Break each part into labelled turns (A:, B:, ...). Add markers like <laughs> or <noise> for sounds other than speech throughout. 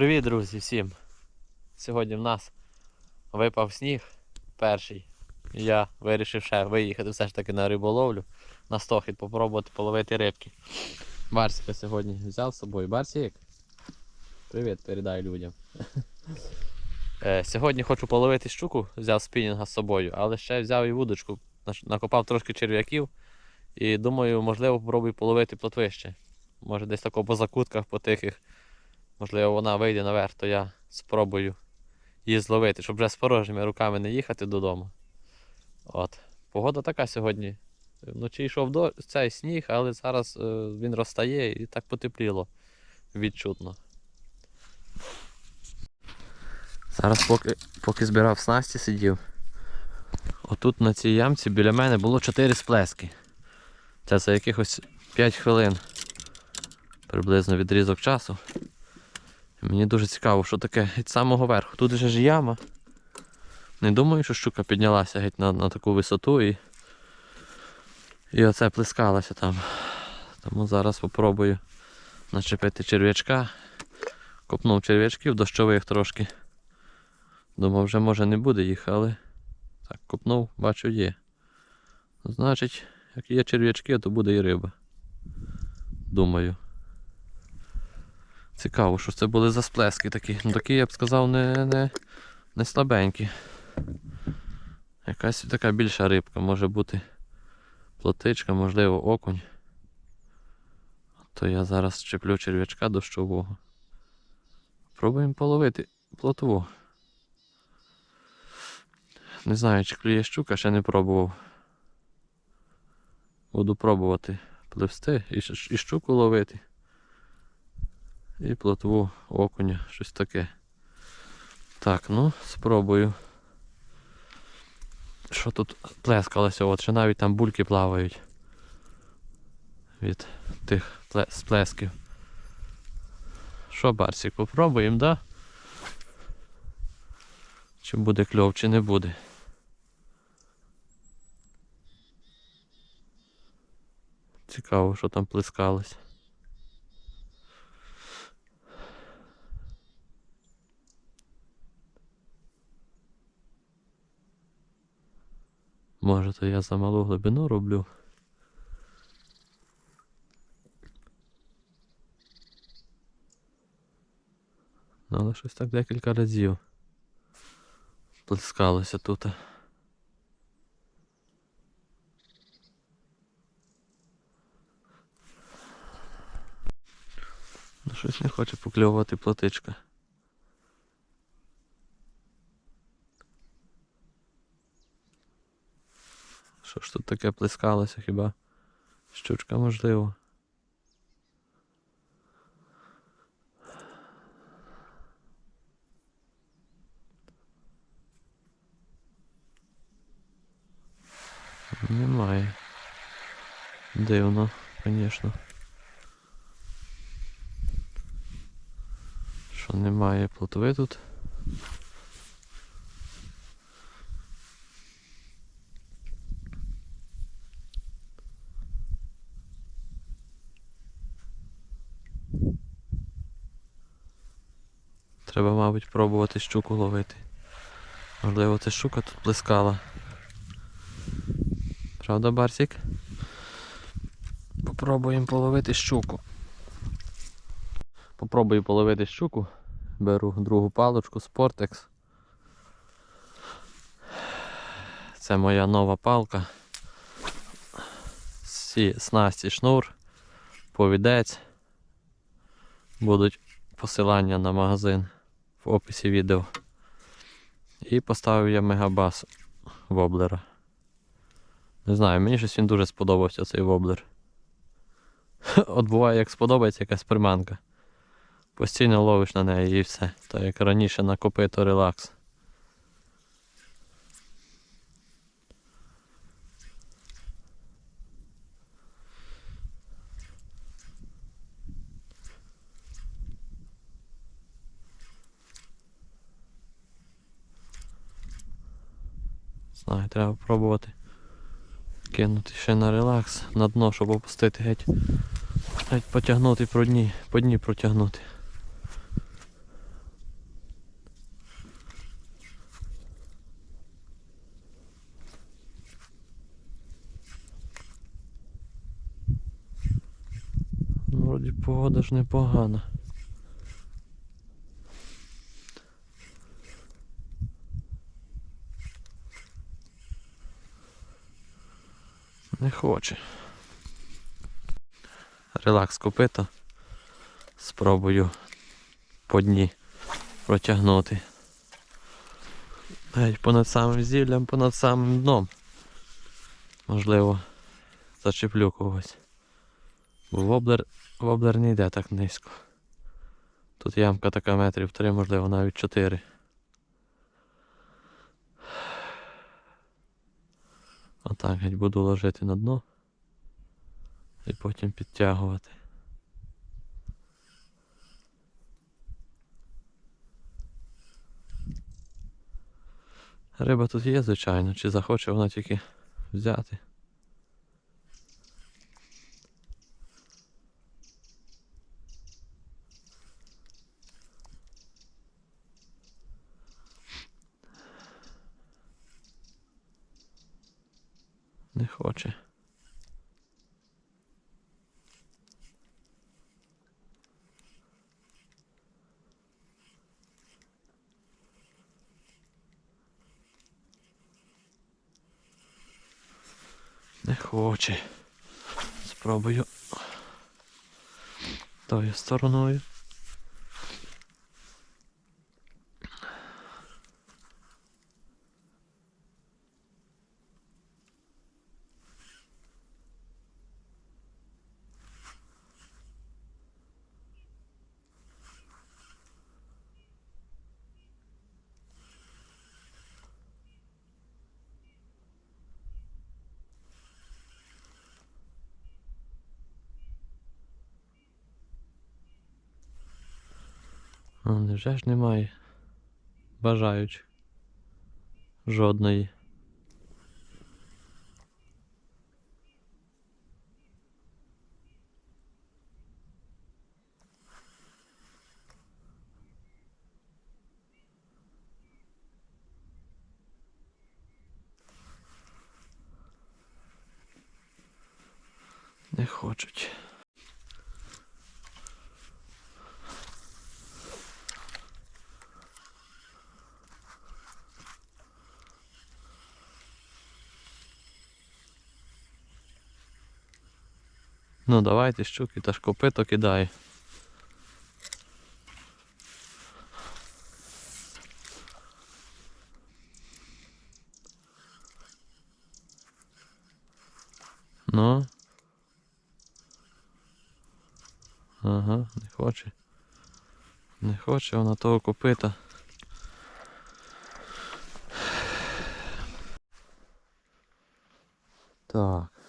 A: Привіт, друзі, всім! Сьогодні в нас випав сніг перший. Я вирішив ще виїхати все ж таки на риболовлю, на стохід, попробувати половити рибки. Барсика сьогодні взяв з собою. Барсик, привіт, передай людям. <laughs> Е, Сьогодні хочу половити щуку, взяв спінінга з собою, але ще взяв і вудочку, накопав трошки черв'яків і думаю, можливо, попробую половити плотвище. Може десь тако по закутках, по тихих. Можливо, вона вийде наверх, то я спробую її зловити, щоб вже з порожніми руками не їхати додому. От. Погода така сьогодні. Вночі йшов до... цей сніг, але зараз е, він розтає і так потепліло відчутно. Зараз поки, поки збирав снасті сидів. Отут на цій ямці біля мене було 4 сплески. Це за якихось 5 хвилин. Приблизно відрізок часу. Мені дуже цікаво, що таке від самого верху. Тут же ж яма. Не думаю, що щука піднялася геть на, на таку висоту і. І оце плескалося там. Тому зараз спробую начепити черв'ячка. Копнув черв'ячків дощових трошки. Думав, вже може не буде їх, але так, копнув, бачу, є. Значить, як є черв'ячки, то буде і риба. Думаю. Цікаво, що це були за сплески такі. Ну такі, я б сказав, не, не, не слабенькі. Якась така більша рибка, може бути плотичка, можливо, окунь. То я зараз чеплю черв'ячка дощового. Пробуємо половити плотву. Не знаю, чи клює щука, ще не пробував. Буду пробувати пливсти і, щуку ловити. І плотву окуня, щось таке. Так, ну, спробую. Що тут плескалося, от ще навіть там бульки плавають від тих сплесків. Що, Барсик, попробуємо, да? Чи буде кльов, чи не буде. Цікаво, що там плескалось. Може, то я за малу глибину роблю. Ну, але щось так декілька разів плескалося тут. Ну, щось не хоче покльовувати плотичка. Що ж тут таке плескалося хіба? Щучка можливо. Немає. Дивно, звісно. Що немає плотви тут. Треба, мабуть, пробувати щуку ловити. Можливо, це щука тут плескала. Правда, Барсик? Попробуємо половити щуку. Попробую половити щуку. Беру другу паличку Sportex. Це моя нова палка. Всі снасті шнур, повідець. Будуть посилання на магазин в описі відео. І поставив я мегабас воблера. Не знаю, мені щось він дуже сподобався цей воблер. <laughs> От буває, як сподобається якась приманка. Постійно ловиш на неї і все. Так як раніше на копито релакс. знаю, треба пробувати кинути ще на релакс, на дно, щоб опустити геть. Геть потягнути по дні, по дні протягнути. Ну, вроді погода ж непогана. Не хоче. Релакс копита. Спробую по дні протягнути. Навіть понад самим зіллям, понад самим дном. Можливо, зачеплю когось. Бо воблер, воблер не йде так низько. Тут ямка така метрів три, можливо, навіть Отак геть буду ложити на дно і потім підтягувати. Риба тут є, звичайно, чи захоче вона тільки взяти. Хоче. Не хоче. Спробую тою стороною. А невже ж немає бажаючих? Жодної. Не хочуть. Ну давайте щуки та ж копито кидає. Ну. Ага, не хоче. Не хоче вона того копита. Так.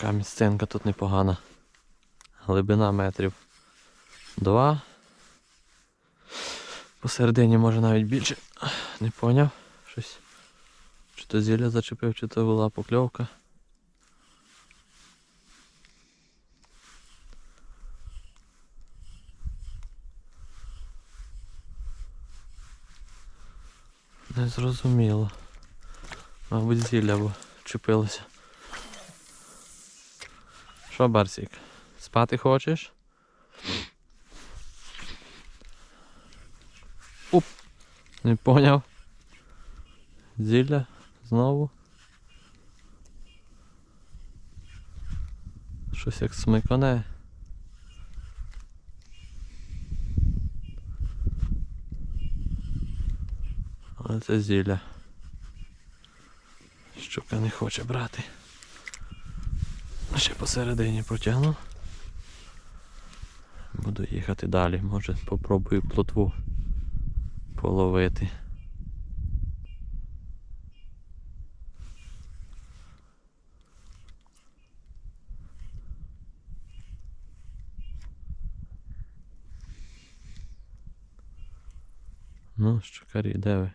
A: Така тут непогана. Глибина метрів два. Посередині може навіть більше. Не поняв. Щось. Чи то зілля зачепив, чи то була покльовка. Не зрозуміло. Мабуть, зілля бо чепилося. Що, Барсік? Спати хочеш? Уп! Не поняв. Зілля знову. Щось як смикане. Але це зілля. Щука не хоче брати. Ще посередині протягну. Буду їхати далі, може попробую плотву половити. Ну, щукарі, де ви?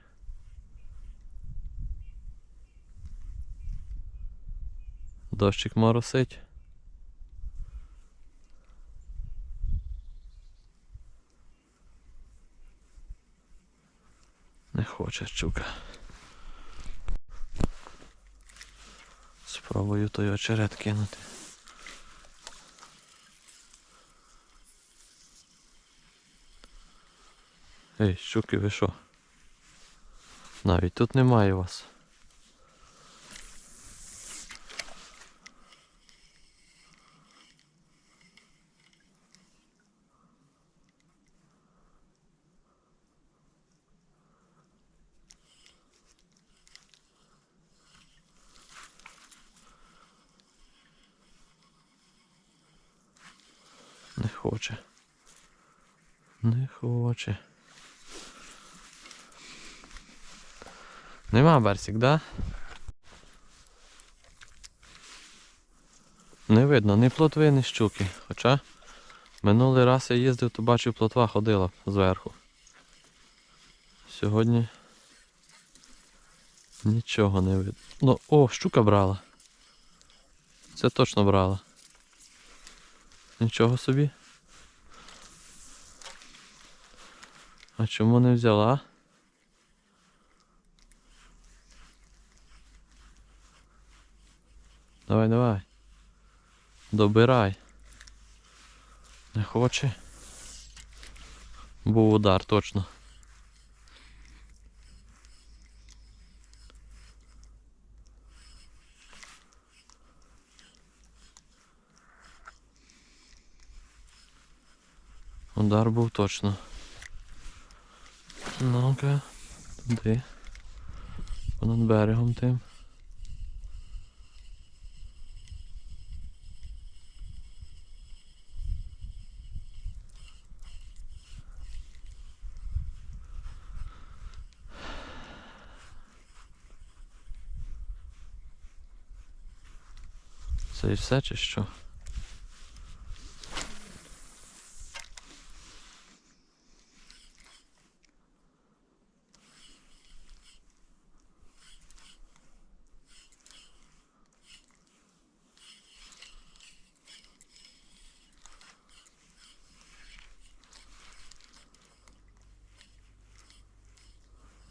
A: Дощик моросить. Не хоче щука. Пробую той очерет кинути. Ей, щуки, ви що? Навіть тут немає вас. Хоче. Не хоче. Нема Берсік, да? Не видно ні плотви, ні щуки. Хоча минулий раз я їздив, то бачив, плотва ходила зверху. Сьогодні нічого не видно. Ну, о, щука брала. Це точно брала. Нічого собі. А чому не взяла? Давай, давай. Добирай. Не хоче. Був удар точно. Удар був точно. Ну-ка, туди. Понад берегом тим. Це і все чи що?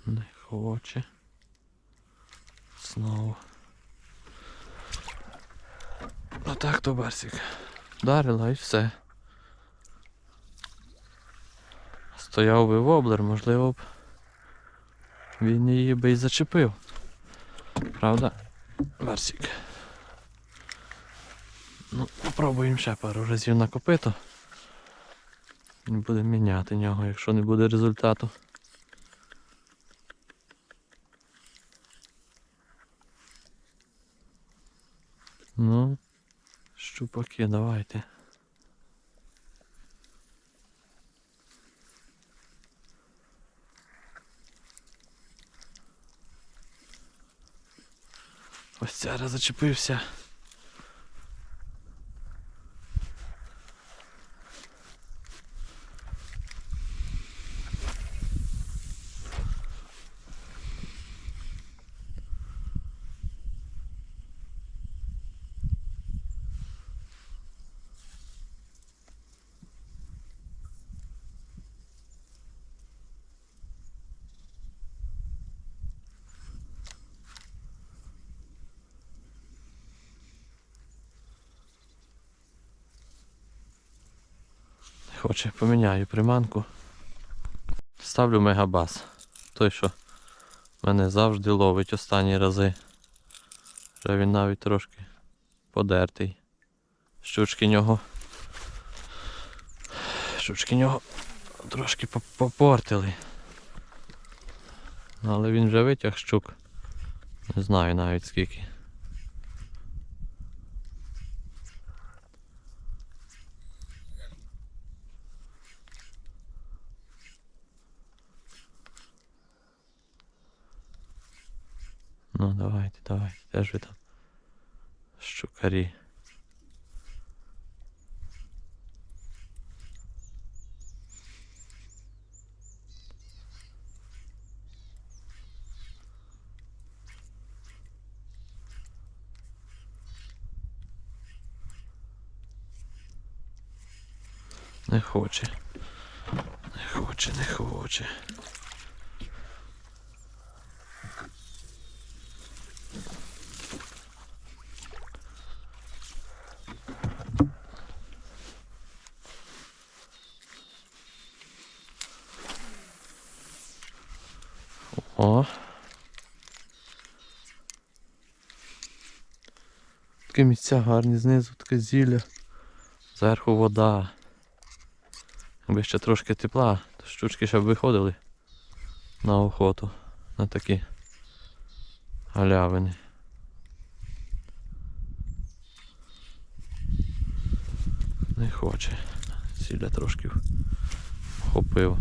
A: Не хоче. Знову. Ну так то Барсик. Вдарила і все. Стояв би воблер, можливо б він її би і зачепив. Правда? Барсик. Ну, попробуємо ще пару разів на копито. І будемо міняти нього, якщо не буде результату. Ну, щупаки, давайте. Ось зараз зачепився. Хоче, поміняю приманку. Ставлю мегабас. Той, що мене завжди ловить останні рази. Вже він навіть трошки подертий. Щучки нього. Щучки нього трошки попортили. Але він вже витяг щук. Не знаю навіть скільки. Ну давайте, давайте, де ж ви там? Щукарі. Не хоче. Не хоче, не хоче. О. Такі місця гарні, знизу таке зілля, зверху вода. Якби ще трошки тепла, то щучки ще б виходили на охоту, на такі галявини. Не хоче. Сілля трошки вхопив.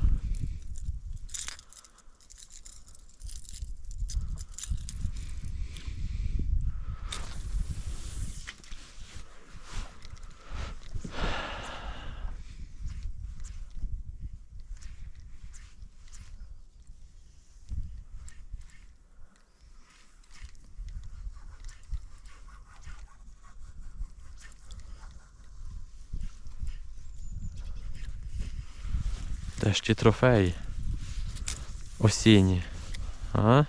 A: Теж ті трофеї. Осінні. А?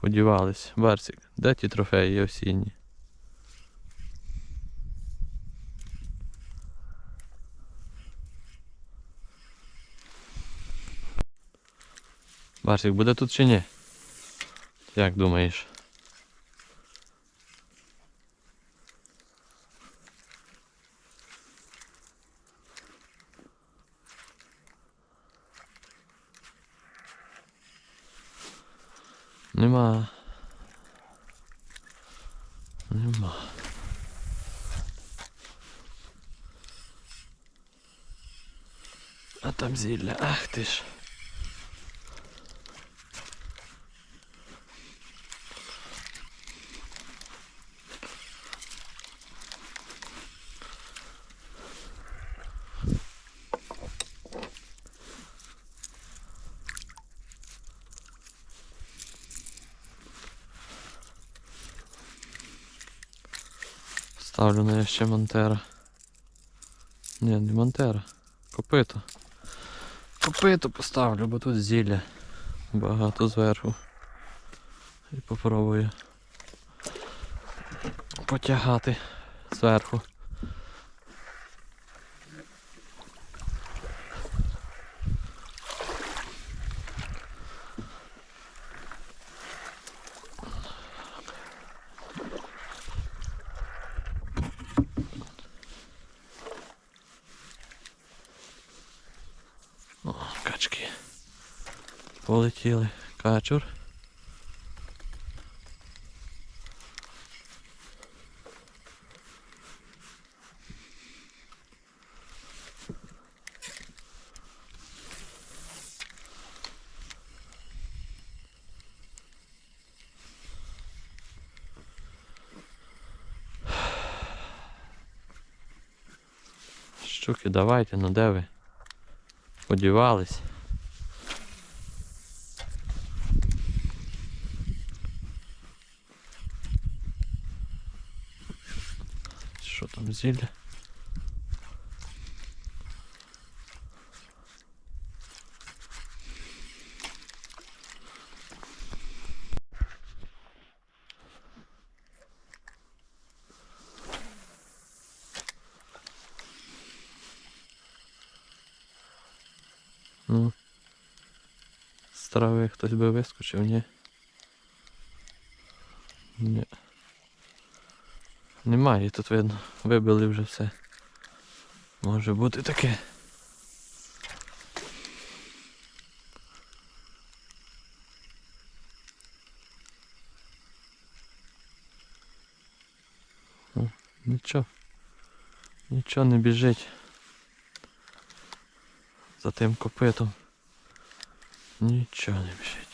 A: Подівались. Барсик, де ті трофеї осінні? Барсик буде тут чи ні? Як думаєш? Нема. Нема. А там зілля, ах ти ж. Ставлю на ще монтера. Ні, не монтера. Копито. Копито поставлю, бо тут зілля. Багато зверху. І попробую потягати зверху. О, качки. Полетіли. Качур. Щуки, давайте, ну де ви? Подівались. Що там зілля? Ну. З трави хтось би вискочив, ні? Ні. Немає тут видно. Вибили вже все. Може бути таке. О, Нічого. Нічого не біжить. За тим копитом. Нічого не біжить.